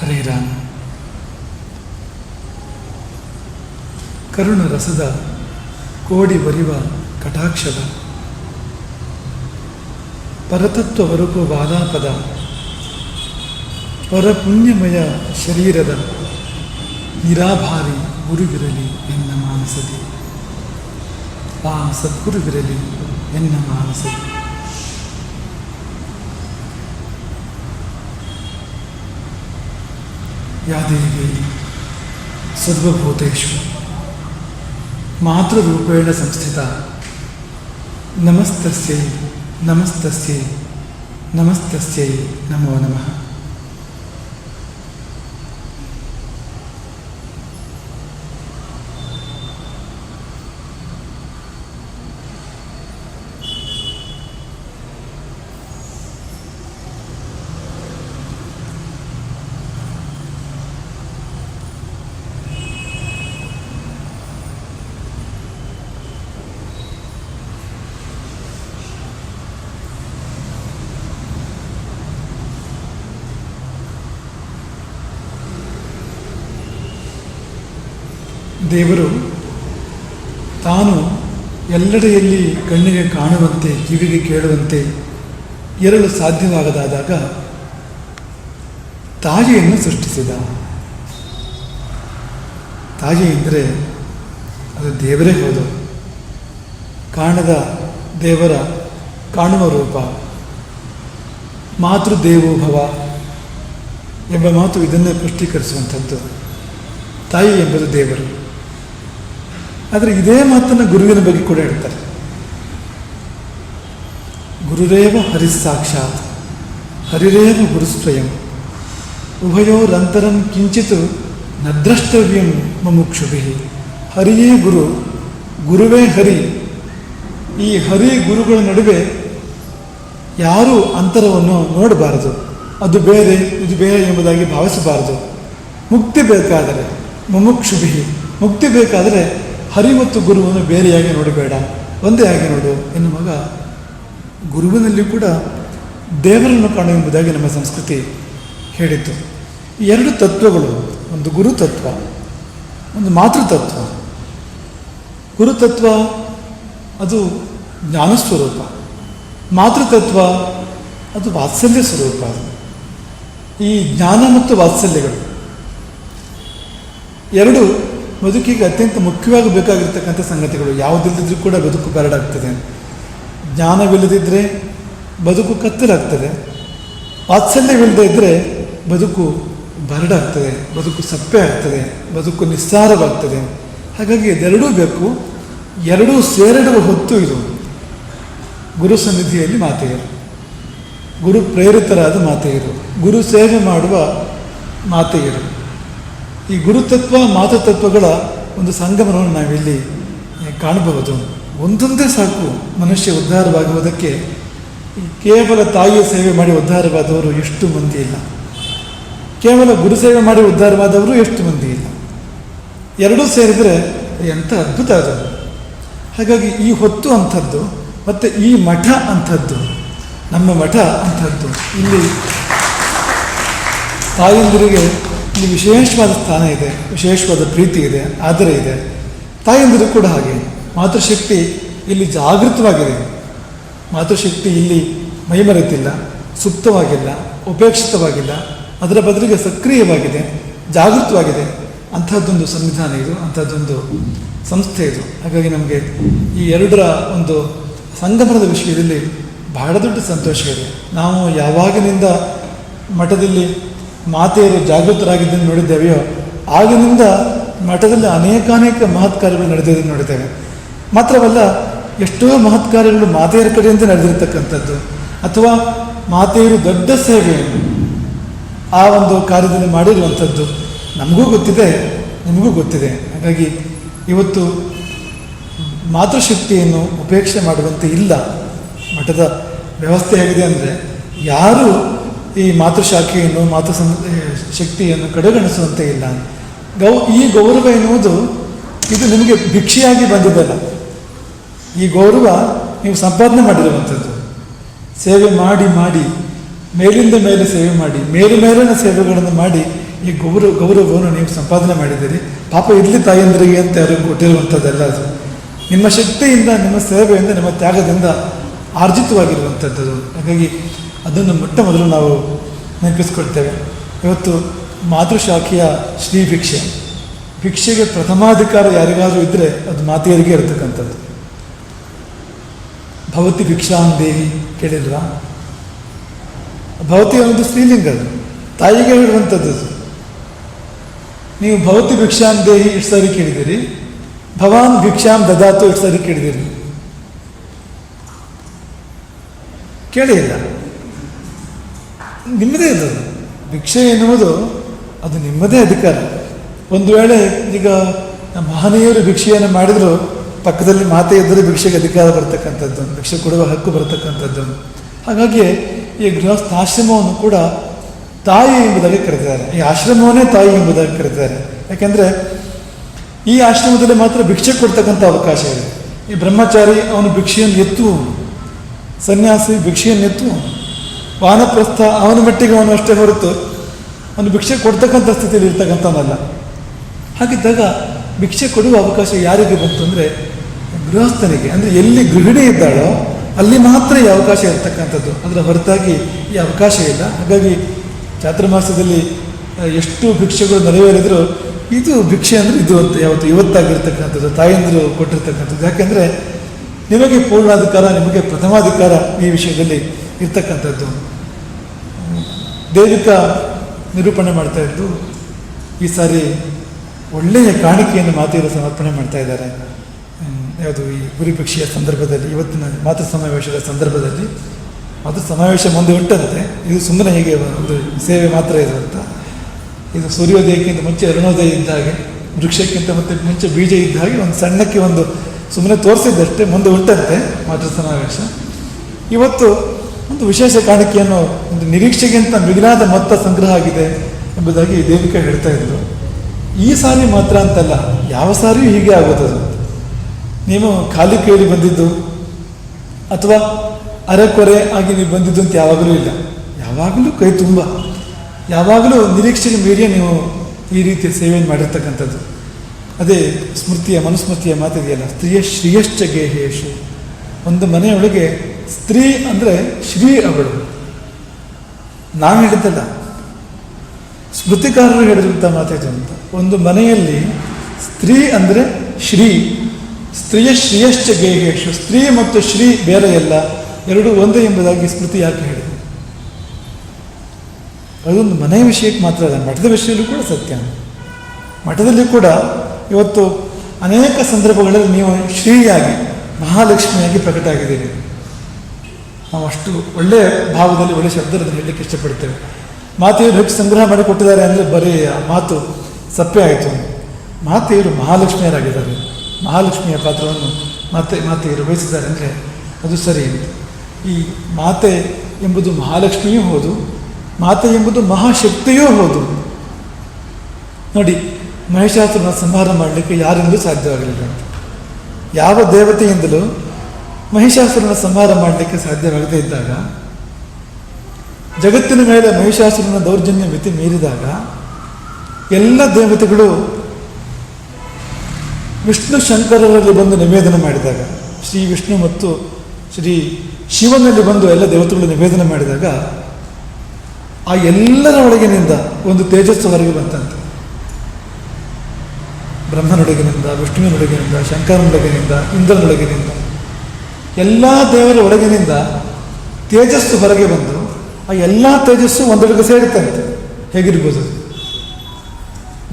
ಹರೇ ರಾಮ ಕರುಣ ರಸದ ಕೋಡಿ ಬರಿವ ಕಟಾಕ್ಷದ. ಪರತತ್ವ ಹೊರಪು ಬಾಧಾಪದ ಪರಪುಣ್ಯಮಯ ಶರೀರದ ನಿರಾಭಾರಿ ಗುರುವಿರಲಿ ಎನ್ನ ಮಾನಸದಿ. ಆ ಸದ್ಗುರುವಿರಲಿ ಎನ್ನ ಮಾನಸದಿ. ಯಾ ದೇವಿ ಸರ್ವಭೂತೇಶು ಮಾತೃರೂಪೇಣ ಸಂಸ್ಥಿತ ನಮಸ್ತಸ್ಯೈ ನಮಸ್ತಸ್ಯೈ ನಮಸ್ತಸ್ಯೈ ನಮೋ ನಮಃ. ದೇವರು ತಾನು ಎಲ್ಲೆಡೆಯಲ್ಲಿ ಕಣ್ಣಿಗೆ ಕಾಣುವಂತೆ, ಕಿವಿಗೆ ಕೇಳುವಂತೆ ಇರಲು ಸಾಧ್ಯವಾಗದಾದಾಗ ತಾಯಿಯನ್ನು ಸೃಷ್ಟಿಸಿದ. ತಾಯಿ ಎಂದರೆ ಅದು ದೇವರೇ ಹೌದು. ಕಾಣದ ದೇವರ ಕಾಣುವ ರೂಪ ಮಾತೃದೇವೋಭವ ಎಂಬ ಮಾತು ಇದನ್ನೇ ಪುಷ್ಟೀಕರಿಸುವಂಥದ್ದು. ತಾಯಿ ಎಂಬುದು ದೇವರು. ಆದರೆ ಇದೇ ಮಾತನ್ನು ಗುರುವಿನ ಬಗ್ಗೆ ಕೂಡ ಹೇಳ್ತಾರೆ. ಗುರುರೇವ ಹರಿಸ್ಸಾಕ್ಷಾತ್, ಹರಿರೇವ ಗುರುಸ್ವಯಂ ಉಭಯೋರಂತರಂ ಕಿಂಚಿತ್ ನದ್ರಷ್ಟವ್ಯಂ ಮುಕ್ಷುಭಿ ಹರಿಯೇ ಗುರು, ಗುರುವೇ ಹರಿ. ಈ ಹರಿ ಗುರುಗಳ ನಡುವೆ ಯಾರು ಅಂತರವನ್ನು ನೋಡಬಾರದು. ಅದು ಬೇರೆ, ಇದು ಬೇರೆ ಎಂಬುದಾಗಿ ಭಾವಿಸಬಾರದು. ಮುಕ್ತಿ ಬೇಕಾದರೆ ಮುಮುಕ್ಷುಭಿ, ಮುಕ್ತಿ ಬೇಕಾದರೆ ಹರಿ ಮತ್ತು ಗುರುವನ್ನು ಬೇರೆಯಾಗಿ ನೋಡಬೇಡ ಒಂದೇ ಆಗಿ ನೋಡು ಎನ್ನುವಾಗ ಗುರುವಿನಲ್ಲಿ ಕೂಡ ದೇವರನ್ನು ಕಾಣು ಎಂಬುದಾಗಿ ನಮ್ಮ ಸಂಸ್ಕೃತಿ ಹೇಳಿತ್ತು. ಎರಡು ತತ್ವಗಳು, ಒಂದು ಗುರು ತತ್ವ ಒಂದು ಮಾತೃತತ್ವ. ಗುರುತತ್ವ ಅದು ಜ್ಞಾನ ಸ್ವರೂಪ ಮಾತೃತತ್ವ ಅದು ವಾತ್ಸಲ್ಯ ಸ್ವರೂಪ. ಈ ಜ್ಞಾನ ಮತ್ತು ವಾತ್ಸಲ್ಯಗಳು ಎರಡು ಬದುಕಿಗೆ ಅತ್ಯಂತ ಮುಖ್ಯವಾಗಿ ಬೇಕಾಗಿರ್ತಕ್ಕಂಥ ಸಂಗತಿಗಳು ಯಾವುದಿಲ್ಲದಿದ್ರೂ ಕೂಡ ಬದುಕು ಬರಡಾಗ್ತದೆ ಜ್ಞಾನವಿಲ್ಲದಿದ್ದರೆ ಬದುಕು ಕತ್ತಲಾಗ್ತದೆ. ವಾತ್ಸಲ್ಯವಿಲ್ಲದೆ ಇದ್ದರೆ ಬದುಕು ಬರಡಾಗ್ತದೆ. ಬದುಕು ಸಪ್ಪೆ ಆಗ್ತದೆ. ಬದುಕು ನಿಸ್ಸಾರವಾಗ್ತದೆ. ಹಾಗಾಗಿ ಇದೆರಡೂ ಬೇಕು. ಎರಡೂ ಸೇರಿಡುವ ಹೊತ್ತು ಇದು. ಗುರು ಸನ್ನಿಧಿಯಲ್ಲಿ ಮಾತೆಯರು ಗುರು ಪ್ರೇರಿತರಾದ ಮಾತೆಯರು ಗುರು ಸೇವೆ ಮಾಡುವ ಮಾತೆಯರು ಈ ಗುರುತತ್ವ, ಮಾತೃತತ್ವಗಳ ಒಂದು ಸಂಗಮನವನ್ನು ನಾವಿಲ್ಲಿ ಕಾಣಬಹುದು. ಒಂದೊಂದೇ ಸಾಕು ಮನುಷ್ಯ ಉದ್ಧಾರವಾಗುವುದಕ್ಕೆ ಕೇವಲ ತಾಯಿಯ ಸೇವೆ ಮಾಡಿ ಉದ್ಧಾರವಾದವರು ಎಷ್ಟು ಮಂದಿ ಇಲ್ಲ. ಕೇವಲ ಗುರು ಸೇವೆ ಮಾಡಿ ಉದ್ಧಾರವಾದವರು ಎಷ್ಟು ಮಂದಿ ಇಲ್ಲ. ಎರಡೂ ಸೇರಿದರೆ ಎಂಥ ಅದ್ಭುತ ಅದು. ಹಾಗಾಗಿ ಈ ಹೊತ್ತು ಅಂಥದ್ದು, ಮತ್ತು ಈ ಮಠ ಅಂಥದ್ದು, ನಮ್ಮ ಮಠ ಅಂಥದ್ದು, ಇಲ್ಲಿ ತಾಯಂದಿರಿಗೆ ಇಲ್ಲಿ ವಿಶೇಷವಾದ ಸ್ಥಾನ ಇದೆ, ವಿಶೇಷವಾದ ಪ್ರೀತಿ ಇದೆ, ಆದರೆ ಇದೆ. ತಾಯಂದಿರು ಕೂಡ ಹಾಗೆ. ಮಾತೃಶಕ್ತಿ ಇಲ್ಲಿ ಜಾಗೃತವಾಗಿದೆ. ಮಾತೃಶಕ್ತಿ ಇಲ್ಲಿ ಮೈಮರೆತಿಲ್ಲ, ಸುಪ್ತವಾಗಿಲ್ಲ, ಉಪೇಕ್ಷಿತವಾಗಿಲ್ಲ. ಅದರ ಬದಲಿಗೆ ಸಕ್ರಿಯವಾಗಿದೆ, ಜಾಗೃತವಾಗಿದೆ. ಅಂಥದ್ದೊಂದು ಸಂವಿಧಾನ ಇದು, ಅಂಥದ್ದೊಂದು ಸಂಸ್ಥೆ ಇದು. ಹಾಗಾಗಿ ನಮಗೆ ಈ ಎರಡರ ಒಂದು ಸಂಗಮನದ ವಿಷಯದಲ್ಲಿ ಬಹಳ ದೊಡ್ಡ ಸಂತೋಷ ಇದೆ. ನಾವು ಯಾವಾಗಿನಿಂದ ಮಠದಲ್ಲಿ ಮಾತೆಯರು ಜಾಗೃತರಾಗಿದ್ದನ್ನು ನೋಡಿದ್ದೇವೆಯೋ, ಆಗಿನಿಂದ ಮಠದಲ್ಲಿ ಅನೇಕಾನೇಕ ಮಹತ್ ಕಾರ್ಯಗಳು ನಡೆದಿದ್ದನ್ನು ನೋಡಿದ್ದೇವೆ. ಮಾತ್ರವಲ್ಲ, ಎಷ್ಟೋ ಮಹತ್ ಕಾರ್ಯಗಳು ಮಾತೆಯರ ಕಡೆಯಿಂದ ನಡೆದಿರ್ತಕ್ಕಂಥದ್ದು. ಅಥವಾ ಮಾತೆಯರು ದೊಡ್ಡ ಸೇವೆಯನ್ನು ಆ ಒಂದು ಕಾರ್ಯದಲ್ಲಿ ಮಾಡಿರುವಂಥದ್ದು. ನಮಗೂ ಗೊತ್ತಿದೆ, ನಿಮಗೂ ಗೊತ್ತಿದೆ. ಹಾಗಾಗಿ ಇವತ್ತು ಮಾತೃಶಕ್ತಿಯನ್ನು ಉಪೇಕ್ಷೆ ಮಾಡುವಂತೆ ಇಲ್ಲ. ಮಠದ ವ್ಯವಸ್ಥೆ ಹೇಗಿದೆ ಅಂದರೆ, ಯಾರು ಈ ಮಾತೃಶಾಖೆಯನ್ನು ಮಾತೃ ಶಕ್ತಿಯನ್ನು ಕಡೆಗಣಿಸುವಂತೆ ಇಲ್ಲ. ಗೌ, ಈ ಗೌರವ ಎನ್ನುವುದು ಇದು ನಿಮಗೆ ಭಿಕ್ಷೆಯಾಗಿ ಬಂದಿದ್ದಲ್ಲ. ಈ ಗೌರವ ನೀವು ಸಂಪಾದನೆ ಮಾಡಿರುವಂಥದ್ದು. ಸೇವೆ ಮಾಡಿ ಮಾಡಿ, ಮೇಲಿಂದ ಮೇಲೆ ಸೇವೆ ಮಾಡಿ, ಮೇಲೆ ಮೇಲಿನ ಸೇವೆಗಳನ್ನು ಮಾಡಿ ಈ ಗೌರವ ಗೌರವವನ್ನು ನೀವು ಸಂಪಾದನೆ ಮಾಡಿದ್ದೀರಿ. ಪಾಪ ಇರಲಿ ತಾಯಂದ್ರಿಗೆ ಅಂತ ಅವ್ರಿಗೆ ಕೊಟ್ಟಿರುವಂಥದ್ದೆಲ್ಲ ಅದು ನಿಮ್ಮ ಶಕ್ತಿಯಿಂದ, ನಿಮ್ಮ ಸೇವೆಯಿಂದ, ನಿಮ್ಮ ತ್ಯಾಗದಿಂದ ಆರ್ಜಿತವಾಗಿರುವಂಥದ್ದು ಹಾಗಾಗಿ ಅದನ್ನು ಮೊಟ್ಟ ಮೊದಲು ನಾವು ನೆನಪಿಸ್ಕೊಳ್ತೇವೆ. ಇವತ್ತು ಮಾತೃಶಾಖೆಯ ಶ್ರೀ ಭಿಕ್ಷೆ. ಭಿಕ್ಷೆಗೆ ಪ್ರಥಮಾಧಿಕಾರ ಯಾರಿಗಾದರೂ ಇದ್ದರೆ ಅದು ಮಾತೆಯರಿಗೆ ಇರತಕ್ಕಂಥದ್ದು. ಭವತಿ ಭಿಕ್ಷಾಂ ದೇವಿ ಕೇಳಿಲ್ವಾ? ಭವತಿ ಅನ್ನೋದು ಸ್ತ್ರೀಲಿಂಗ ಅದು. ತಾಯಿಗೆ ಹೇಳುವಂಥದ್ದು. ನೀವು ಭವತಿ ಭಿಕ್ಷಾಂ ದೇಹಿ ಇಷ್ಟು ಕೇಳಿದಿರಿ ಭವಾನ್ ಭಿಕ್ಷಾಂ ದದಾತು ಇಷ್ಟು ಸಾರಿ ಕೇಳಿದಿರಿ ಕೇಳಿಲ್ಲ ನಿಮ್ಮದೇ ಅದು. ಭಿಕ್ಷೆ ಎನ್ನುವುದು ಅದು ನಿಮ್ಮದೇ ಅಧಿಕಾರ. ಒಂದು ವೇಳೆ ಈಗ ಮಹನೀಯರು ಭಿಕ್ಷೆಯನ್ನು ಮಾಡಿದರೂ, ಪಕ್ಕದಲ್ಲಿ ಮಾತೆ ಇದ್ದರೆ ಭಿಕ್ಷೆಗೆ ಅಧಿಕಾರ ಬರ್ತಕ್ಕಂಥದ್ದು, ಭಿಕ್ಷೆ ಕೊಡುವ ಹಕ್ಕು ಬರ್ತಕ್ಕಂಥದ್ದು. ಹಾಗಾಗಿ ಈ ಗೃಹಸ್ಥಾಶ್ರಮವನ್ನು ಕೂಡ ತಾಯಿ ಎಂಬುದಾಗಿ ಕರೀತಾರೆ ಈ ಆಶ್ರಮವನ್ನೇ ತಾಯಿ ಎಂಬುದಾಗಿ ಕರೀತಾರೆ ಯಾಕೆಂದರೆ ಈ ಆಶ್ರಮದಲ್ಲಿ ಮಾತ್ರ ಭಿಕ್ಷೆ ಕೊಡ್ತಕ್ಕಂಥ ಅವಕಾಶ ಇದೆ. ಈ ಬ್ರಹ್ಮಚಾರಿ ಅವನು ಭಿಕ್ಷೆಯನ್ನು ಎತ್ತು ಸನ್ಯಾಸಿ ಭಿಕ್ಷೆಯನ್ನು ಎತ್ತುವವನು ವಾನಪ್ರಸ್ಥ ಅವನ ಮಟ್ಟಿಗೆ ಅವನು ಅಷ್ಟೇ ಹೊರತು ಅವನು ಭಿಕ್ಷೆ ಕೊಡ್ತಕ್ಕಂಥ ಸ್ಥಿತಿಯಲ್ಲಿ ಇರ್ತಕ್ಕಂಥವನಲ್ಲ. ಹಾಗಿದ್ದಾಗ ಭಿಕ್ಷೆ ಕೊಡುವ ಅವಕಾಶ ಯಾರಿಗೆ ಬಂತು ಅಂದರೆ ಗೃಹಸ್ಥನಿಗೆ. ಅಂದರೆ ಎಲ್ಲಿ ಗೃಹಿಣಿ ಇದ್ದಾಳೋ ಅಲ್ಲಿ ಮಾತ್ರ ಈ ಅವಕಾಶ ಇರ್ತಕ್ಕಂಥದ್ದು. ಅದರ ಹೊರತಾಗಿ ಈ ಅವಕಾಶ ಇಲ್ಲ. ಹಾಗಾಗಿ ಚಾತುರ್ಮಾಸದಲ್ಲಿ ಎಷ್ಟು ಭಿಕ್ಷೆಗಳು ನೆರವೇರಿದ್ರು ಇದು ಭಿಕ್ಷೆ ಅಂದರೆ ಇದು ಅಂತ ಯಾವತ್ತು ಇವತ್ತಾಗಿರ್ತಕ್ಕಂಥದ್ದು, ತಾಯಂದಿರು ಕೊಟ್ಟಿರ್ತಕ್ಕಂಥದ್ದು. ಯಾಕೆಂದರೆ ನಿಮಗೆ ಪೂರ್ಣಾಧಿಕಾರ, ನಿಮಗೆ ಪ್ರಥಮಾಧಿಕಾರ ಈ ವಿಷಯದಲ್ಲಿ ಇರ್ತಕ್ಕಂಥದ್ದು. ದೇವಿಕಾ ನಿರೂಪಣೆ ಮಾಡ್ತಾ ಇದ್ದು, ಈ ಸಾರಿ ಒಳ್ಳೆಯ ಕಾಣಿಕೆಯನ್ನು ಮಾತೆಯರು ಸಮರ್ಪಣೆ ಮಾಡ್ತಾ ಇದ್ದಾರೆ. ಯಾವುದು ಈ ಗುರಿಪಕ್ಷಿಯ ಸಂದರ್ಭದಲ್ಲಿ, ಇವತ್ತಿನ ಮಾತೃ ಸಮಾವೇಶದ ಸಂದರ್ಭದಲ್ಲಿ ಮಾತೃ ಸಮಾವೇಶ ಮುಂದೆ ಹುಟ್ಟದಂತೆ, ಇದು ಸುಮ್ಮನೆ ಹೀಗೆ ಒಂದು ಸೇವೆ ಮಾತ್ರ ಇದು ಅಂತ. ಇದು ಸೂರ್ಯೋದಯಕ್ಕಿಂತ ಮುಂಚೆ ಅರುಣೋದಯ ಇದ್ದಾಗೆ ವೃಕ್ಷಕ್ಕಿಂತ ಮತ್ತೆ ಮುಂಚೆ ಬೀಜ ಇದ್ದ ಹಾಗೆ ಒಂದು ಸಣ್ಣಕ್ಕೆ ಒಂದು ಸುಮ್ಮನೆ ತೋರಿಸಿದ್ದಷ್ಟೇ, ಮುಂದೆ ಉಂಟಂತೆ ಮಾತೃ ಸಮಾವೇಶ. ಇವತ್ತು ಒಂದು ವಿಶೇಷ ಕಾಣಿಕೆಯನ್ನು ಒಂದು ನಿರೀಕ್ಷೆಗಿಂತ ಮಿಗಿಲಾದ ಮೊತ್ತ ಸಂಗ್ರಹ ಆಗಿದೆ ಎಂಬುದಾಗಿ ದೇವಿಕಾ ಹೇಳ್ತಾ ಇದ್ರು ಈ ಸಾರಿ ಮಾತ್ರ ಅಂತಲ್ಲ, ಯಾವ ಸಾರಿಯೂ ಹೀಗೆ ಆಗುತ್ತದೆ ನೀವು ಖಾಲಿ ಕೇಳಿ ಬಂದಿದ್ದು ಅಥವಾ ಅರೆಕೊರೆ ಆಗಿ ನೀವು ಬಂದಿದ್ದು ಅಂತ ಯಾವಾಗಲೂ ಇಲ್ಲ. ಯಾವಾಗಲೂ ಕೈ ತುಂಬ. ಯಾವಾಗಲೂ ನಿರೀಕ್ಷೆಗೆ ಮೀರಿಯೇ ನೀವು ಈ ರೀತಿಯ ಸೇವೆಯನ್ನು ಮಾಡಿರ್ತಕ್ಕಂಥದ್ದು. ಅದೇ ಸ್ಮೃತಿಯ ಮನುಸ್ಮೃತಿಯ ಮಾತಿದೆಯಲ್ಲ, ಸ್ತ್ರೀಯ ಶ್ರೀಯಶ್ಚ ಗೇಹೇಶು. ಒಂದು ಮನೆಯೊಳಗೆ ಸ್ತ್ರೀ ಅಂದರೆ ಶ್ರೀ ಅವಳು. ನಾವು ಹೇಳಿದ್ದಲ್ಲ ಸ್ಮೃತಿಕಾರರು ಹೇಳಿದಂಥ ಮಾತಿದು ಅಂತ. ಒಂದು ಮನೆಯಲ್ಲಿ ಸ್ತ್ರೀ ಅಂದರೆ ಶ್ರೀ. ಸ್ತ್ರೀಯ ಶ್ರೀಯಶ್ಚ ಗೇಹೇಶು. ಸ್ತ್ರೀ ಮತ್ತು ಶ್ರೀ ಬೇರೆ ಎಲ್ಲ. ಎರಡೂ ಒಂದೇ ಎಂಬುದಾಗಿ ಸ್ಮೃತಿ ಯಾಕೆ ಹೇಳಿದೆ? ಅದೊಂದು ಮನೆಯ ವಿಷಯಕ್ಕೆ ಮಾತ್ರ ಅಲ್ಲ, ಮಠದ ವಿಷಯದಲ್ಲೂ ಕೂಡ ಸತ್ಯ. ಮಠದಲ್ಲಿ ಕೂಡ ಇವತ್ತು ಅನೇಕ ಸಂದರ್ಭಗಳಲ್ಲಿ ನೀವು ಶ್ರೀಯಾಗಿ, ಮಹಾಲಕ್ಷ್ಮಿಯಾಗಿ ಪ್ರಕಟ ಆಗಿದ್ದೀರಿ ನಾವು ಅಷ್ಟು ಒಳ್ಳೆಯ ಭಾವದಲ್ಲಿ ಒಳ್ಳೆಯ ಶಬ್ದದಲ್ಲಿ ಹೇಳಲಿಕ್ಕೆ ಇಷ್ಟಪಡ್ತೇವೆ. ಮಾತೆಯವರು ಹೆಚ್ಚು ಸಂಗ್ರಹ ಮಾಡಿ ಕೊಟ್ಟಿದ್ದಾರೆ ಅಂದರೆ ಬರೀ ಮಾತು ಸಪ್ಪೆ ಆಯಿತು. ಮಾತೆಯರು ಮಹಾಲಕ್ಷ್ಮಿಯರಾಗಿದ್ದಾರೆ. ಮಹಾಲಕ್ಷ್ಮಿಯ ಪಾತ್ರವನ್ನು ಮಾತೆ, ಮಾತೆಯರು ವಹಿಸಿದ್ದಾರೆ ಅಂದರೆ ಅದು ಸರಿ ಅಂತ. ಈ ಮಾತೆ ಎಂಬುದು ಮಹಾಲಕ್ಷ್ಮಿಯೂ ಹೌದು, ಮಾತೆ ಎಂಬುದು ಮಹಾಶಕ್ತಿಯೂ ಹೌದು. ನೋಡಿ, ಮಹಿಷಾಸುರನ ಸಂಹಾರ ಮಾಡಲಿಕ್ಕೆ ಯಾರಿಂದಲೂ ಸಾಧ್ಯವಾಗಲಿಲ್ಲ. ಯಾವ ದೇವತೆಯಿಂದಲೂ ಮಹಿಷಾಸುರನ ಸಂಹಾರ ಮಾಡಲಿಕ್ಕೆ ಸಾಧ್ಯವಾಗದೇ ಇದ್ದಾಗ, ಜಗತ್ತಿನ ಮೇಲೆ ಮಹಿಷಾಸುರನ ದೌರ್ಜನ್ಯ ಮಿತಿ ಮೀರಿದಾಗ, ಎಲ್ಲ ದೇವತೆಗಳು ವಿಷ್ಣು ಶಂಕರರಲ್ಲಿ ಬಂದು ನಿವೇದನೆ ಮಾಡಿದಾಗ, ಶ್ರೀ ವಿಷ್ಣು ಮತ್ತು ಶ್ರೀ ಶಿವನಲ್ಲಿ ಬಂದು ಎಲ್ಲ ದೇವತೆಗಳು ನಿವೇದನೆ ಮಾಡಿದಾಗ, ಆ ಎಲ್ಲರ ಒಳಗಿನಿಂದ ಒಂದು ತೇಜಸ್ಸು ಹೊರಗೆ ಬಂತಂತೆ. ಬ್ರಹ್ಮನೊಳಗಿನಿಂದ, ವಿಷ್ಣುವಿನೊಳಗಿನಿಂದ, ಶಂಕರನೊಳಗಿನಿಂದ, ಇಂದ್ರನೊಳಗಿನಿಂದ. ಎಲ್ಲ ದೇವರ ಒಳಗಿನಿಂದ ತೇಜಸ್ಸು ಹೊರಗೆ ಬಂದು ಆ ಎಲ್ಲ ತೇಜಸ್ಸು ಒಂದೊಳಗೆ ಸೇರುತ್ತಂತೆ ಹೇಗಿರ್ಬೋದು?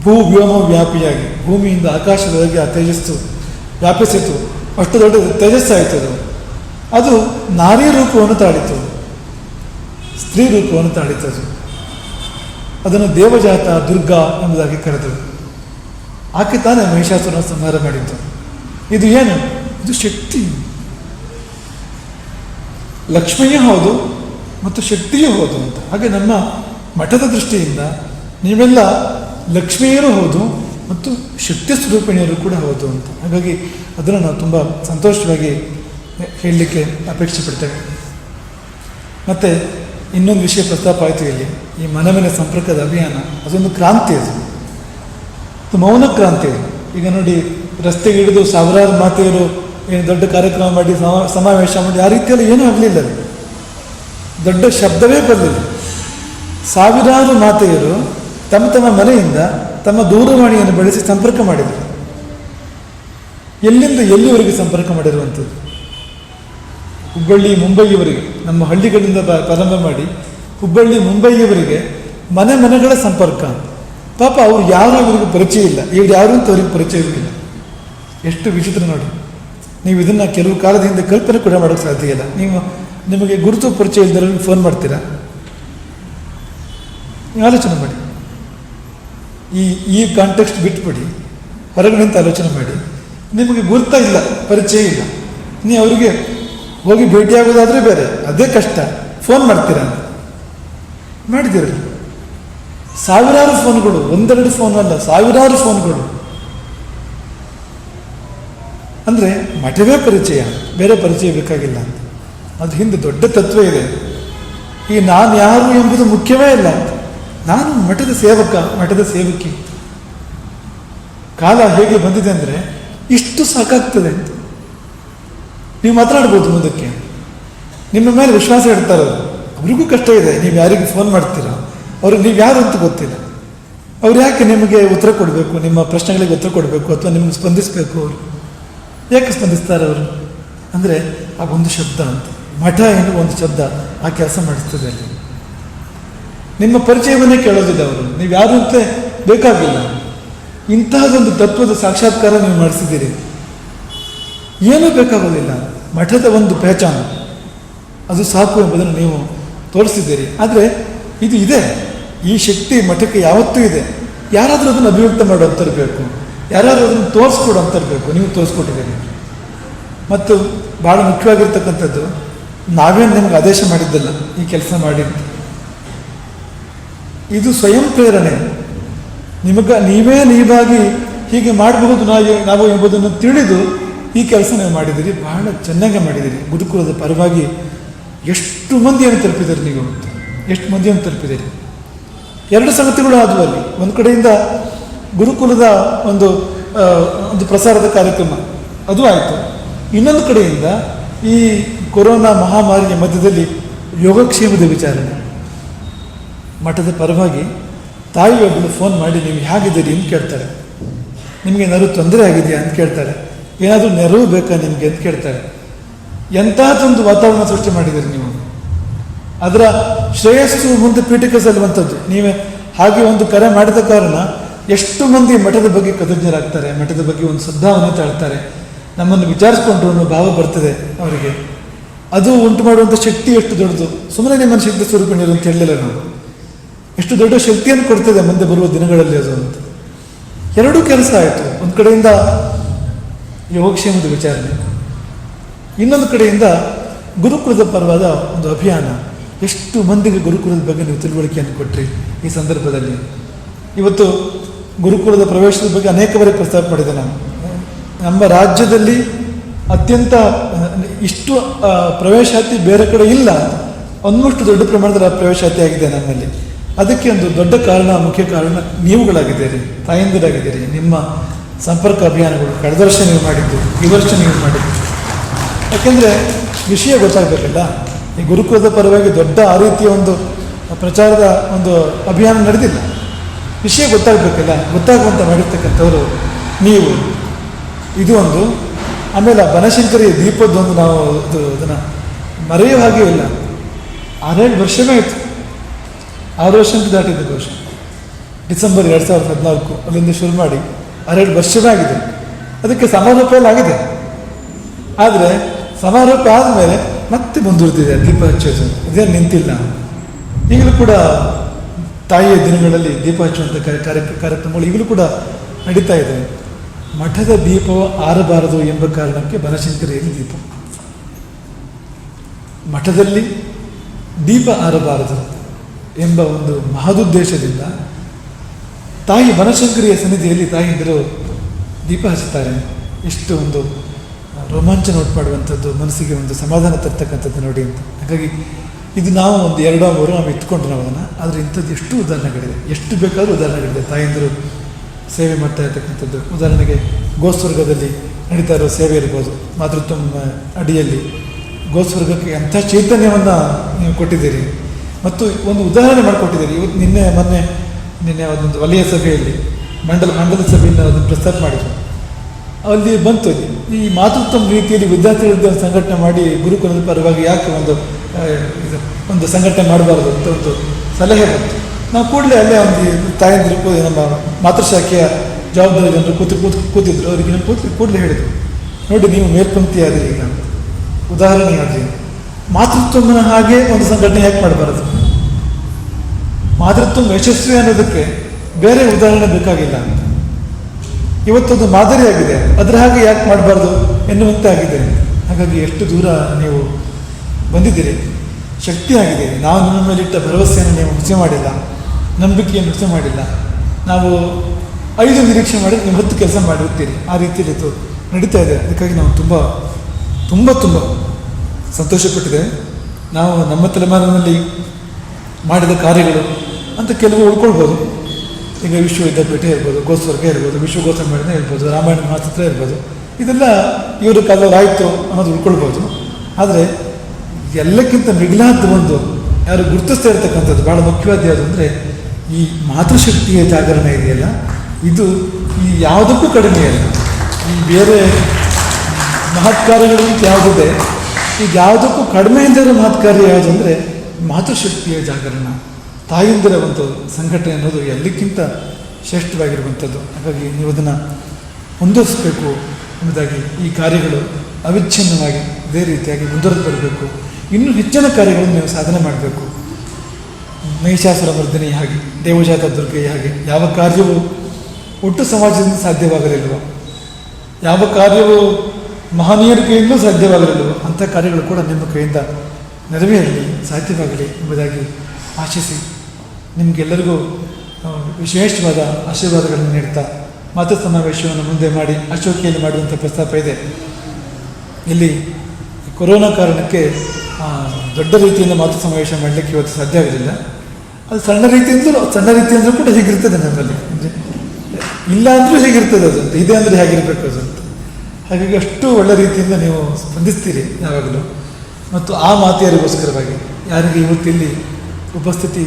ಭೂ ವ್ಯೋಮ ವ್ಯಾಪಿಯಾಗಿ, ಭೂಮಿಯಿಂದ ಆಕಾಶದೊಳಗೆ ಆ ತೇಜಸ್ಸು ವ್ಯಾಪಿಸಿತು. ಅಷ್ಟು ದೊಡ್ಡ ತೇಜಸ್ಸಾಯಿತು ಅದು. ಅದು ನಾರಿ ರೂಪವನ್ನು ತಾಳಿತು. ಸ್ತ್ರೀ ರೂಪವನ್ನು ತಾಳಿತು ಅದು. ಅದನ್ನು ದೇವಜಾತ ದುರ್ಗಾ ಎಂಬುದಾಗಿ ಕರೆದರು. ಆಕೆ ತಾನೇ ಮಹಿಷಾಸುರನ ಸಂಹಾರ ಮಾಡಿದ್ದು. ಇದು ಏನು? ಇದು ಶಕ್ತಿ. ಲಕ್ಷ್ಮಿಯೂ ಹೌದು ಮತ್ತು ಶಕ್ತಿಯೂ ಹೌದು ಅಂತ. ಹಾಗೆ ನಮ್ಮ ಮಠದ ದೃಷ್ಟಿಯಿಂದ ನೀವೆಲ್ಲ ಲಕ್ಷ್ಮಿಯರು ಹೌದು ಮತ್ತು ಶಕ್ತಿ ಸ್ವರೂಪಿಣಿಯರು ಕೂಡ ಹೌದು ಅಂತ. ಹಾಗಾಗಿ ಅದನ್ನು ನಾವು ತುಂಬ ಸಂತೋಷವಾಗಿ ಹೇಳಲಿಕ್ಕೆ ಅಪೇಕ್ಷೆ ಪಡ್ತೇವೆ ಮತ್ತು ಇನ್ನೊಂದು ವಿಷಯ ಪ್ರಸ್ತಾಪ ಆಯಿತು ಇಲ್ಲಿ. ಈ ಮನೆ ಮನೆ ಸಂಪರ್ಕದ ಅಭಿಯಾನ, ಅದೊಂದು ಕ್ರಾಂತಿ ಅದು. ಮೌನ ಕ್ರಾಂತಿ ಅದು. ಈಗ ನೋಡಿ, ರಸ್ತೆಗೆ ಹಿಡಿದು ಸಾವಿರಾರು ಮಾತೆಯರು ದೊಡ್ಡ ಕಾರ್ಯಕ್ರಮ ಮಾಡಿ, ಸಮ- ಸಮಾವೇಶ ಮಾಡಿ, ಆ ರೀತಿಯಲ್ಲಿ ಏನೂ ಆಗಲಿಲ್ಲ ದೊಡ್ಡ ಶಬ್ದವೇ ಬರಲಿಲ್ಲ. ಸಾವಿರಾರು ಮಾತೆಯರು ತಮ್ಮ ತಮ್ಮ ಮನೆಯಿಂದ ತಮ್ಮ ದೂರವಾಣಿಯನ್ನು ಬಳಸಿ ಸಂಪರ್ಕ ಮಾಡಿದರು. ಎಲ್ಲಿಂದ ಎಲ್ಲಿವರೆಗೆ ಸಂಪರ್ಕ ಮಾಡಿರುವಂಥದ್ದು? ಹುಬ್ಬಳ್ಳಿ, ಮುಂಬೈಯವರಿಗೆ, ನಮ್ಮ ಹಳ್ಳಿಗಳಿಂದ ಪ್ರಾರಂಭ ಮಾಡಿ, ಹುಬ್ಬಳ್ಳಿ, ಮುಂಬೈಯವರಿಗೆ ಮನೆ ಮನೆಗಳ ಸಂಪರ್ಕ. ಪಾಪ ಅವ್ರು ಯಾರು ಇವರಿಗೆ ಪರಿಚಯ ಇಲ್ಲ. ಇವ್ರು ಯಾರು ಅಂತ ಅವ್ರಿಗೆ ಪರಿಚಯವೂ ಇಲ್ಲ ಎಷ್ಟು ವಿಚಿತ್ರ ನೋಡಿ. ನೀವು ಇದನ್ನು ಕೆಲವು ಕಾಲದ ಹಿಂದೆ ಕಲ್ಪನೆ ಕೂಡ ಮಾಡೋಕ್ಕೆ ಸಾಧ್ಯ ಇಲ್ಲ. ನೀವು ನಿಮಗೆ ಗುರುತು ಪರಿಚಯ ಇಲ್ಲದವ್ರಿಗೆ ಫೋನ್ ಮಾಡ್ತೀರಾ? ಆಲೋಚನೆ ಮಾಡಿ. ಈ ಈ ಕಾಂಟೆಕ್ಸ್ಟ್ ಬಿಟ್ಬಿಡಿ. ಹೊರಗಡೆ ಅಂತ ಆಲೋಚನೆ ಮಾಡಿ. ನಿಮಗೆ ಗುರುತ ಇಲ್ಲ, ಪರಿಚಯ ಇಲ್ಲ. ನೀವು ಅವರಿಗೆ ಹೋಗಿ ಭೇಟಿಯಾಗೋದಾದ್ರೆ ಬೇರೆ, ಅದೇ ಕಷ್ಟ. ಫೋನ್ ಮಾಡ್ತೀರಾ ಮಾಡಿದಿರಲ್ಲ ಸಾವಿರಾರು ಫೋನ್ಗಳು ಒಂದೆರಡು ಫೋನ್ ಅಲ್ಲ, ಸಾವಿರಾರು ಫೋನ್ಗಳು ಅಂದರೆ ಮಠವೇ ಪರಿಚಯ, ಬೇರೆ ಪರಿಚಯ ಬೇಕಾಗಿಲ್ಲ. ಅಂತ ಅದು ಹಿಂದೆ ದೊಡ್ಡ ತತ್ವ ಇದೆ. ಈ ನಾನು ಯಾರು ಎಂಬುದು ಮುಖ್ಯವೇ ಇಲ್ಲ. ನಾನು ಮಠದ ಸೇವಕ, ಮಠದ ಸೇವಕಿ. ಕಾಲ ಹೇಗೆ ಬಂದಿದೆ ಅಂದರೆ ಇಷ್ಟು ಸಾಕಾಗ್ತದೆ. ಅಂತ ನೀವು ಮಾತನಾಡ್ಬೋದು ಮುಂದಕ್ಕೆ. ನಿಮ್ಮ ಮೇಲೆ ವಿಶ್ವಾಸ ಇಡ್ತಾರೆ ಅವ್ರಿಗೂ ಕಷ್ಟ ಇದೆ. ನೀವು ಯಾರಿಗೆ ಫೋನ್ ಮಾಡ್ತೀರಾ? ಅವ್ರಿಗೆ ನೀವು ಯಾರು ಅಂತ ಗೊತ್ತಿಲ್ಲ. ಅವ್ರು ಯಾಕೆ ನಿಮಗೆ ಉತ್ತರ ಕೊಡಬೇಕು? ನಿಮ್ಮ ಪ್ರಶ್ನೆಗಳಿಗೆ ಉತ್ತರ ಕೊಡಬೇಕು? ಅಥವಾ ನಿಮ್ಗೆ ಸ್ಪಂದಿಸಬೇಕು ಅವರು? ಯಾಕೆ ಸ್ಪಂದಿಸ್ತಾರೆ ಅವರು? ಅಂದರೆ ಆ ಒಂದು ಶಬ್ದ ಅಂತ. ಮಠ ಎಂದು ಒಂದು ಶಬ್ದ ಆ ಕೆಲಸ ಮಾಡಿಸ್ತದೆ ಅಲ್ಲಿ. ನಿಮ್ಮ ಪರಿಚಯವನ್ನೇ ಕೇಳೋದಿಲ್ಲ ಅವರು. ನೀವು ಯಾರು ಅಂತ ಬೇಕಾಗಿಲ್ಲ. ಇಂತಹದೊಂದು ತತ್ವದ ಸಾಕ್ಷಾತ್ಕಾರ ನೀವು ಮಾಡಿಸಿದ್ದೀರಿ. ಏನೂ ಬೇಕಾಗೋದಿಲ್ಲ. ಮಠದ ಒಂದು ಪಹಚಾನ ಅದು ಸಾಕು ಎಂಬುದನ್ನು ನೀವು ತೋರಿಸಿದ್ದೀರಿ. ಆದರೆ ಇದು ಇದೆ. ಈ ಶಕ್ತಿ ಮಠಕ್ಕೆ ಯಾವತ್ತೂ ಇದೆ. ಯಾರಾದರೂ ಅದನ್ನು ಅಭಿವ್ಯಕ್ತ ಮಾಡೋಂಥವ್ರು ಯಾರಾದರೂ ಅದನ್ನು ತೋರಿಸ್ಕೊಡೋಂಥವ್ರು ನೀವು ತೋರಿಸ್ಕೊಟ್ಟಿದ್ದೀರಿ. ಮತ್ತು ಭಾಳ ಮುಖ್ಯವಾಗಿರ್ತಕ್ಕಂಥದ್ದು, ನಾವೇನು ನಿಮ್ಗೆ ಆದೇಶ ಮಾಡಿದ್ದಲ್ಲ, ಈ ಕೆಲಸ ಮಾಡಿ ಅಂತ. ಇದು ಸ್ವಯಂ ಪ್ರೇರಣೆ. ನಿಮಗೆ, ನೀವೇ ನೀವಾಗಿ ಹೀಗೆ ಮಾಡಬಹುದು ನಾವು ನಾವು ಎಂಬುದನ್ನು ತಿಳಿದು ಈ ಕೆಲಸ ನೀವು ಮಾಡಿದಿರಿ ಬಹಳ ಚೆನ್ನಾಗಿ ಮಾಡಿದಿರಿ ಗುರುಕುಲದ ಪರವಾಗಿ ಎಷ್ಟು ಮಂದಿಯನ್ನು ತಲುಪಿದಿರಿ ನೀವು? ಎಷ್ಟು ಮಂದಿಯನ್ನು ತಲುಪಿದಿರಿ ಎರಡು ಸಂಗತಿಗಳು ಆದವು ಅಲ್ಲಿ. ಒಂದು ಕಡೆಯಿಂದ ಗುರುಕುಲದ ಒಂದು ಒಂದು ಪ್ರಸಾರದ ಕಾರ್ಯಕ್ರಮ. ಅದು ಆಯಿತು. ಇನ್ನೊಂದು ಕಡೆಯಿಂದ ಈ ಕೊರೋನಾ ಮಹಾಮಾರಿಯ ಮಧ್ಯದಲ್ಲಿ ಯೋಗಕ್ಷೇಮದ ವಿಚಾರಣೆ. ಮಠದ ಪರವಾಗಿ ತಾಯಿಯೊಬ್ಬಳು ಫೋನ್ ಮಾಡಿ, ನೀವು ಹೇಗಿದ್ದೀರಿ? ಅಂತ ಕೇಳ್ತಾರೆ. ನಿಮಗೆ ಏನಾದರೂ ತೊಂದರೆ ಆಗಿದೆಯಾ? ಅಂತ ಕೇಳ್ತಾರೆ. ಏನಾದರೂ ನೆರವು ಬೇಕಾ ನಿಮಗೆ? ಅಂತ ಕೇಳ್ತಾರೆ. ಎಂಥದ್ದೊಂದು ವಾತಾವರಣ ಸೃಷ್ಟಿ ಮಾಡಿದ್ದೀರಿ ನೀವು. ಅದರ ಶ್ರೇಯಸ್ಸು ಮುಂದೆ ಪೀಠಕ್ಕೆ ಸಲ್ಲುವಂಥದ್ದು. ನೀವೇ ಹಾಗೆ ಒಂದು ಕರೆ ಮಾಡಿದ ಕಾರಣ ಎಷ್ಟು ಮಂದಿ ಮಠದ ಬಗ್ಗೆ ಕೃತಜ್ಞರಾಗ್ತಾರೆ ಮಠದ ಬಗ್ಗೆ ಒಂದು ಸದ್ಭಾವನೆ ತಾಳ್ತಾರೆ. ನಮ್ಮನ್ನು ವಿಚಾರಿಸ್ಕೊಂಡು ಅನ್ನೋ ಭಾವ ಬರ್ತದೆ ಅವರಿಗೆ. ಅದು ಉಂಟು ಮಾಡುವಂಥ ಶಕ್ತಿ ಎಷ್ಟು ದೊಡ್ಡದು? ಸುಮ್ಮನೆ ನಿಮ್ಮನ್ನು ಶಕ್ತಿ ಸ್ವರೂಪಿಣಿರು ಅಂತ ಹೇಳಲಿಲ್ಲ ನಾವು ಎಷ್ಟು ದೊಡ್ಡ ಶಕ್ತಿಯನ್ನು ಕೊಡ್ತದೆ ಮುಂದೆ ಬರುವ ದಿನಗಳಲ್ಲಿ ಅದು ಅಂತ. ಎರಡೂ ಕೆಲಸ ಆಯಿತು. ಒಂದು ಕಡೆಯಿಂದ ಯೋಗಕ್ಷೇಮದ ವಿಚಾರಣೆ, ಇನ್ನೊಂದು ಕಡೆಯಿಂದ ಗುರುಕುಲದ ಪರವಾದ ಒಂದು ಅಭಿಯಾನ. ಎಷ್ಟು ಮಂದಿಗೆ ಗುರುಕುಲದ ಬಗ್ಗೆ ನೀವು ತಿಳುವಳಿಕೆಯನ್ನು ಕೊಟ್ಟರಿ ಈ ಸಂದರ್ಭದಲ್ಲಿ. ಇವತ್ತು ಗುರುಕುಲದ ಪ್ರವೇಶದ ಬಗ್ಗೆ ಅನೇಕ ಬಾರಿ ಪ್ರಸ್ತಾಪ ಮಾಡಿದೆ ನಾನು. ನಮ್ಮ ರಾಜ್ಯದಲ್ಲಿ ಅತ್ಯಂತ, ಇಷ್ಟು ಪ್ರವೇಶಾತಿ ಬೇರೆ ಕಡೆ ಇಲ್ಲ. ಒಂದಷ್ಟು ದೊಡ್ಡ ಪ್ರಮಾಣದ ಪ್ರವೇಶಾತಿ ಆಗಿದೆ ನಮ್ಮಲ್ಲಿ. ಅದಕ್ಕೆ ಒಂದು ದೊಡ್ಡ ಕಾರಣ, ಮುಖ್ಯ ಕಾರಣ ನೀವುಗಳಾಗಿದ್ದೀರಿ, ತಾಯಂದಿರಾಗಿದ್ದೀರಿ. ನಿಮ್ಮ ಸಂಪರ್ಕ ಅಭಿಯಾನಗಳು ಕಳೆದ ವರ್ಷ ನೀವು ಮಾಡಿದ್ದು, ಈ ವರ್ಷ ನೀವು ಮಾಡಿದ್ದು. ಯಾಕೆಂದರೆ ವಿಷಯ ಗೊತ್ತಾಗಬೇಕಲ್ಲ? ಈ ಗುರುಕುಲದ ಪರವಾಗಿ ದೊಡ್ಡ ಆ ರೀತಿಯ ಒಂದು ಪ್ರಚಾರದ ಒಂದು ಅಭಿಯಾನ ನಡೆದಿಲ್ಲ. ವಿಷಯ ಗೊತ್ತಾಗಬೇಕಲ್ಲ? ಗೊತ್ತಾಗುವಂತ ಮಾಡಿರ್ತಕ್ಕಂಥವ್ರು ನೀವು. ಇದು ಒಂದು. ಆಮೇಲೆ ಆ ಬನಶಂಕರಿ ದೀಪದ್ದೊಂದು ನಾವು ಇದು ಅದನ್ನು ಮರೆಯುವ ಹಾಗೆ ಇಲ್ಲ. ಆರೇಳು ವರ್ಷವೇ ಆಯಿತು. ಆರು ವರ್ಷ ಅಂತ ವರ್ಷ. ಡಿಸೆಂಬರ್ ಎರಡು ಸಾವಿರದ ಹದಿನಾಲ್ಕು, ಅಲ್ಲಿಂದ ಶುರು ಮಾಡಿ ಆರೇಳು ವರ್ಷವೇ ಆಗಿದೆ. ಅದಕ್ಕೆ ಸಮಾರೋಪ ಎಲ್ಲ ಆಗಿದೆ. ಆದರೆ ಸಮಾರೋಪ ಆದಮೇಲೆ ಮತ್ತೆ ಮುಂದುವರೆದಿದೆ ದೀಪ ಹಚ್ಚೋದು. ಇದೇನು ನಿಂತಿಲ್ಲ. ಈಗಲೂ ಕೂಡ ತಾಯಿಯ ದಿನಗಳಲ್ಲಿ ದೀಪ ಹಚ್ಚುವಂಥ ಕಾರ್ಯ ಕಾರ್ಯ- ಕಾರ್ಯಕ್ರಮಗಳು ಈಗಲೂ ಕೂಡ ನಡೀತಾ ಇದೆ. ಮಠದ ದೀಪ ಆರಬಾರದು ಎಂಬ ಕಾರಣಕ್ಕೆ ಬನಶಂಕರಿಯಲ್ಲಿ ದೀಪ. ಮಠದಲ್ಲಿ ದೀಪ ಆರಬಾರದು ಎಂಬ ಒಂದು ಮಹದುದ್ದೇಶದಿಂದ ತಾಯಿ ಬನಶಂಕರಿಯ ಸನ್ನಿಧಿಯಲ್ಲಿ ತಾಯಿಯಂದಿರು ದೀಪ ಹಚ್ಚುತ್ತಾರೆ. ಎಷ್ಟು ಒಂದು ರೋಮಾಂಚನ ಉಂಟು ಮಾಡುವಂಥದ್ದು, ಮನಸ್ಸಿಗೆ ಒಂದು ಸಮಾಧಾನ ತರ್ತಕ್ಕಂಥದ್ದು ನೋಡಿ ಅಂತ. ಹಾಗಾಗಿ ಇದು ನಾವು ಒಂದು ಎರಡೋ ಮೂರು ನಾವು ಇಟ್ಕೊಂಡು ನಾವು ಅದನ್ನು ಆದರೆ ಇಂಥದ್ದು ಎಷ್ಟು ಉದಾಹರಣೆಗಳಿದೆ. ಎಷ್ಟು ಬೇಕಾದರೂ ಉದಾಹರಣೆಗಳಿದೆ. ತಾಯಂದಿರು ಸೇವೆ ಮಾಡ್ತಾ ಇರ್ತಕ್ಕಂಥದ್ದು. ಉದಾಹರಣೆಗೆ ಗೋಸ್ವರ್ಗದಲ್ಲಿ ನಡೀತಾ ಇರೋ ಸೇವೆ ಇರ್ಬೋದು. ಮಾತೃತ್ವ ಅಡಿಯಲ್ಲಿ ಗೋಸ್ವರ್ಗಕ್ಕೆ ಎಂಥ ಚೈತನ್ಯವನ್ನು ನೀವು ಕೊಟ್ಟಿದ್ದೀರಿ. ಮತ್ತು ಒಂದು ಉದಾಹರಣೆ ಮಾಡಿಕೊಟ್ಟಿದ್ದೀರಿ. ಇವತ್ತು ನಿನ್ನೆ, ಮೊನ್ನೆ, ನಿನ್ನೆ ಅದೊಂದು ವಲಯ ಸಭೆಯಲ್ಲಿ, ಮಂಡಲ ಮಂಡಲ ಸಭೆಯಿಂದ ಅದನ್ನು ಪ್ರಸ್ತಾಪ ಮಾಡಿದ್ರು ಅಲ್ಲಿ ಬಂತು. ಈ ಮಾತೃತ್ವ ರೀತಿಯಲ್ಲಿ ವಿದ್ಯಾರ್ಥಿಗಳಿದ್ದ ಸಂಘಟನೆ ಮಾಡಿ ಗುರುಕುಲದ ಪರವಾಗಿ ಯಾಕೆ ಒಂದು ಇದು ಒಂದು ಸಂಘಟನೆ ಮಾಡಬಾರ್ದು ಅಂತ ಒಂದು ಸಲಹೆ ಬಂತು. ನಾವು ಕೂಡಲೇ ಅಲ್ಲೇ ಒಂದು ತಾಯಂದಿರು ನಮ್ಮ ಮಾತೃಶಾಖೆಯ ಜವಾಬ್ದಾರಿ ಜನರು ಕೂತು ಕೂತು ಕೂತಿದ್ರು. ಅವರಿಗೆ ನಾನು ಕೂತು ಕೂಡಲೇ ಹೇಳಿದರು. ನೋಡಿ, ನೀವು ಮೇಲ್ಪಂಕ್ತಿ ಈಗ. ಉದಾಹರಣೆ ಆದ್ರಿ ಮಾತೃತ್ವನ ಹಾಗೆ ಒಂದು ಸಂಘಟನೆ ಯಾಕೆ ಮಾಡಬಾರದು? ಮಾತೃತ್ವ ಯಶಸ್ವಿ ಅನ್ನೋದಕ್ಕೆ ಬೇರೆ ಉದಾಹರಣೆ ಬೇಕಾಗಿಲ್ಲ. ಅಂತ ಇವತ್ತೊಂದು ಮಾದರಿಯಾಗಿದೆ. ಅದರ ಹಾಗೆ ಯಾಕೆ ಮಾಡಬಾರ್ದು ಎನ್ನುವಂತೆ ಆಗಿದೆ ಹಾಗಾಗಿ ಎಷ್ಟು ದೂರ ನೀವು ಬಂದಿದ್ದೀರಿ. ಶಕ್ತಿ ಆಗಿದೆ. ನಾವು ನಿಮ್ಮ ಮೇಲಿಟ್ಟ ಭರವಸೆಯನ್ನು ನೀವು ಹುಚ್ಚೆ ಮಾಡಿಲ್ಲ, ನಂಬಿಕೆಯನ್ನು ಹುಚ್ಚೆ ಮಾಡಿಲ್ಲ. ನಾವು ಐದು ನಿರೀಕ್ಷೆ ಮಾಡಿ ನೀವು ಹತ್ತು ಕೆಲಸ ಮಾಡಿರ್ತೀರಿ. ಆ ರೀತಿಯಲ್ಲಿ ಇದು ನಡೀತಾ ಇದೆ. ಅದಕ್ಕಾಗಿ ನಾವು ತುಂಬ ತುಂಬ ತುಂಬ ಸಂತೋಷಪಟ್ಟಿದೆ ನಾವು ನಮ್ಮ ತಲೆಮಾರಿನಲ್ಲಿ ಮಾಡಿದ ಕಾರ್ಯಗಳು ಅಂತ ಕೆಲವು ಉಳ್ಕೊಳ್ಬೋದು. ಈಗ ವಿಶ್ವ ವಿದ್ಯಾಪೀಠ ಇರ್ಬೋದು ಗೋಸ್ವರ್ಗ ಇರ್ಬೋದು ವಿಶ್ವ ಗೋಸಮ್ಮೇಳನ ಇರ್ಬೋದು ರಾಮಾಯಣ ಮಹಾಚಿತ್ರ ಇರ್ಬೋದು ಇದೆಲ್ಲ ಇವರು ಕಾಲದಲ್ಲಿ ಆಯಿತು ಅನ್ನೋದು ಉಳ್ಕೊಳ್ಬೋದು. ಆದರೆ ಎಲ್ಲಕ್ಕಿಂತ ಮಿಗಿಲಾದ ಒಂದು ಯಾರು ಗುರುತಿಸ್ತಾ ಇರತಕ್ಕಂಥದ್ದು ಭಾಳ ಮುಖ್ಯವಾದ ಯಾವುದು ಅಂದರೆ ಈ ಮಾತೃಶಕ್ತಿಯ ಜಾಗರಣ ಇದೆಯಲ್ಲ? ಇದು ಈ ಯಾವುದಕ್ಕೂ ಕಡಿಮೆ ಅಲ್ಲ. ಈ ಬೇರೆ ಮಹತ್ಕಾರ್ಯಗಳಿಗಿಂತ ಯಾವುದಿದೆ? ಈಗ ಯಾವುದಕ್ಕೂ ಕಡಿಮೆ ಇದ್ದರೆ ಮಹತ್ಕಾರ್ಯ ಯಾವುದು ಅಂದರೆ ಮಾತೃಶಕ್ತಿಯ ಜಾಗರಣ. ತಾಯಂದಿರ ಒಂದು ಸಂಘಟನೆ ಅನ್ನೋದು ಎಲ್ಲಕ್ಕಿಂತ ಶ್ರೇಷ್ಠವಾಗಿರುವಂಥದ್ದು. ಹಾಗಾಗಿ ನೀವು ಅದನ್ನು ಮುಂದುವರಿಸಬೇಕು. ಎಂಬುದಾಗಿ ಈ ಕಾರ್ಯಗಳು ಅವಿಚ್ಛಿನ್ನವಾಗಿ ಇದೇ ರೀತಿಯಾಗಿ ಮುಂದುವರೆದು ಬರಬೇಕು. ಇನ್ನೂ ಹೆಚ್ಚಿನ ಕಾರ್ಯಗಳನ್ನು ನೀವು ಸಾಧನೆ ಮಾಡಬೇಕು. ಮಹಿಷಾಸುರ ವರ್ಧನೆ ಹಾಗೆ, ದೇವಜಾತ ದುರ್ಗೆ ಹಾಗೆ, ಯಾವ ಕಾರ್ಯವು ಒಟ್ಟು ಸಮಾಜದಿಂದ ಸಾಧ್ಯವಾಗಲಿಲ್ವೋ ಯಾವ ಕಾರ್ಯವು ಮಹನೀಯರ ಕೈಯಿಂದಲೂ ಸಾಧ್ಯವಾಗಲಿಲ್ಲವೋ? ಅಂಥ ಕಾರ್ಯಗಳು ಕೂಡ ನಿಮ್ಮ ಕೈಯಿಂದ ನೆರವೇರಲಿ, ಸಾಧ್ಯವಾಗಲಿ ಎಂಬುದಾಗಿ ಆಶಿಸಿ ನಿಮಗೆಲ್ಲರಿಗೂ ವಿಶೇಷವಾದ ಆಶೀರ್ವಾದಗಳನ್ನು ನೀಡ್ತಾ ಮತ ಸಮಾವೇಶವನ್ನು ಮುಂದೆ ಮಾಡಿ, ಅಶೋಕಿಯಲ್ಲಿ ಮಾಡುವಂಥ ಪ್ರಸ್ತಾಪ ಇದೆ. ಇಲ್ಲಿ ಕೊರೋನಾ ಕಾರಣಕ್ಕೆ ದೊಡ್ಡ ರೀತಿಯಿಂದ ಮಾತು ಸಮಾವೇಶ ಮಾಡಲಿಕ್ಕೆ ಇವತ್ತು ಸಾಧ್ಯ ಆಗಲಿಲ್ಲ ಅದು ಸಣ್ಣ ರೀತಿಯಿಂದಲೂ ಸಣ್ಣ ರೀತಿಯಿಂದಲೂ ಕೂಡ ಹೀಗಿರ್ತದೆ ನಮ್ಮಲ್ಲಿ. ಅಂದರೆ, ಇಲ್ಲ ಅಂದರೂ ಹೇಗಿರ್ತದೆ ಅದು ಅಂತ, ಇದೆ ಅಂದರೆ ಹೇಗಿರಬೇಕು ಅದು ಅಂತ. ಹಾಗಾಗಿ ಅಷ್ಟು ಒಳ್ಳೆ ರೀತಿಯಿಂದ ನೀವು ಸ್ಪಂದಿಸ್ತೀರಿ ಯಾವಾಗಲೂ. ಮತ್ತು ಆ ಮಾತೆಯರಿಗೋಸ್ಕರವಾಗಿ ಯಾರಿಗೆ ಇವತ್ತಿಲ್ಲಿ ಉಪಸ್ಥಿತಿ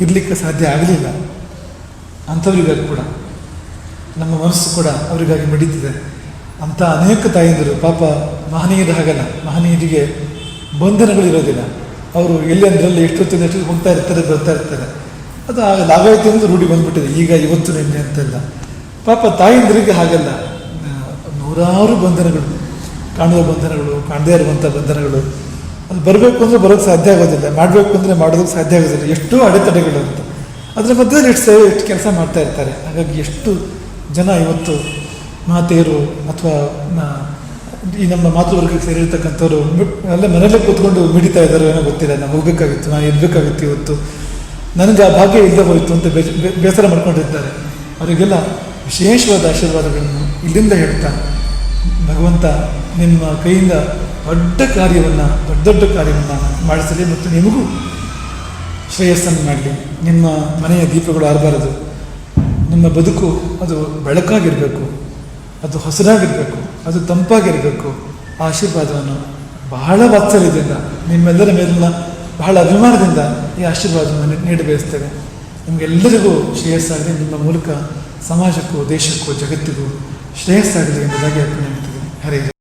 ಇರಲಿಕ್ಕೆ ಸಾಧ್ಯ ಆಗಲಿಲ್ಲ. ಅಂಥವ್ರಿಗಾಗಿ ಕೂಡ. ನಮ್ಮ ಮನಸ್ಸು ಕೂಡ ಅವರಿಗಾಗಿ ಮಡಿತಿದೆ. ಅಂಥ ಅನೇಕ ತಾಯಂದಿರು, ಪಾಪ ಮಹನೀಯರು ಹಾಗಲ್ಲ. ಮಹನೀಯರಿಗೆ ಬಂಧನಗಳು ಇರೋದಿಲ್ಲ ಅವರು ಎಲ್ಲಿ ಅಂದ್ರಲ್ಲಿ ಎಷ್ಟೊತ್ತಿಂದ ಎಷ್ಟು ಹೋಗ್ತಾ ಇರ್ತಾರೆ, ಬರ್ತಾ ಇರ್ತಾರೆ. ಅದು ಆಗ- ಆಗಾಯ್ತು ಅಂತ ರೂಢಿ ಬಂದ್ಬಿಟ್ಟಿದೆ. ಈಗ ಇವತ್ತು ನಿನ್ನೆ ಅಂತೆಲ್ಲ. ಪಾಪ ತಾಯಿಂದ್ರಿಗೆ ಹಾಗಲ್ಲ. ನೂರಾರು ಬಂಧನಗಳು, ಕಾಣುವ ಬಂಧನಗಳು, ಕಾಣದೇ ಇರುವಂಥ ಬಂಧನಗಳು. ಅದು ಬರಬೇಕು ಅಂದರೆ ಬರೋಕ್ಕೆ ಸಾಧ್ಯ ಆಗೋದಿಲ್ಲ. ಮಾಡಬೇಕು ಅಂದರೆ ಮಾಡೋದಕ್ಕೆ ಸಾಧ್ಯ ಆಗೋದಿಲ್ಲ. ಎಷ್ಟೋ ಅಡೆತಡೆಗಳು ಅಂತ. ಅದರ ಮಧ್ಯದಲ್ಲಿ ಎಷ್ಟು ಸೇವೆ ಎಷ್ಟು ಕೆಲಸ ಮಾಡ್ತಾ ಇರ್ತಾರೆ. ಹಾಗಾಗಿ ಎಷ್ಟು ಜನ ಇವತ್ತು ಮಾತೆಯರು ಅಥವಾ ಈ ನಮ್ಮ ಮಾತೃವರ್ಗಕ್ಕೆ ಸೇರಿರ್ತಕ್ಕಂಥವ್ರು ಅಲ್ಲೇ ಮನೆಯಲ್ಲೇ ಕೂತ್ಕೊಂಡು ಮಿಡಿತಾ ಇದ್ದಾರೋ ಏನೋ ಗೊತ್ತಿಲ್ಲ ನಾನು ಹೋಗ್ಬೇಕಾಗಿತ್ತು ನಾನು ಇರಬೇಕಾಗಿತ್ತು ಇವತ್ತು. ನನಗೆ ಆ ಭಾಗ್ಯ ಇಲ್ಲದೆ ಹೋಯಿತು ಅಂತ ಬೇಸರ ಮಾಡ್ಕೊಂಡಿರ್ತಾರೆ ಅವರಿಗೆಲ್ಲ ವಿಶೇಷವಾದ ಆಶೀರ್ವಾದಗಳನ್ನು ಇಲ್ಲಿಂದ ಹೇಳ್ತಾ, ಭಗವಂತ ನಿಮ್ಮ ಕೈಯಿಂದ ದೊಡ್ಡ ಕಾರ್ಯವನ್ನು, ದೊಡ್ಡ ದೊಡ್ಡ ಕಾರ್ಯವನ್ನು ಮಾಡಿಸಲಿ ಮತ್ತು ನಿಮಗೂ ಶ್ರೇಯಸ್ಸನ್ನು ಮಾಡಲಿ. ನಿಮ್ಮ ಮನೆಯ ದೀಪಗಳು ಆರಬಾರದು. ನಿಮ್ಮ ಬದುಕು ಅದು ಬೆಳಕಾಗಿರಬೇಕು. ಅದು ಹಸಿರಾಗಿರಬೇಕು, ಅದು ತಂಪಾಗಿರಬೇಕು. ಆಶೀರ್ವಾದವನ್ನು ಬಹಳ ವಾತ್ಸಲ್ಯದಿಂದ ನಿಮ್ಮೆಲ್ಲರ ಮೇಲಿನ ಬಹಳ ಅಭಿಮಾನದಿಂದ ಈ ಆಶೀರ್ವಾದವನ್ನು ನೀಡಿ ನೀಡ ಬಯಸ್ತೇವೆ. ನಿಮಗೆಲ್ಲರಿಗೂ ಶ್ರೇಯಸ್ಸಾಗಲಿ. ನಿಮ್ಮ ಮೂಲಕ ಸಮಾಜಕ್ಕೂ, ದೇಶಕ್ಕೂ, ಜಗತ್ತಿಗೂ ಶ್ರೇಯಸ್ಸಾಗಲಿ ಎಂಬುದಾಗಿ ಅರ್ಪಣೆ ಮಾಡ್ತೀವಿ. ಹರೇ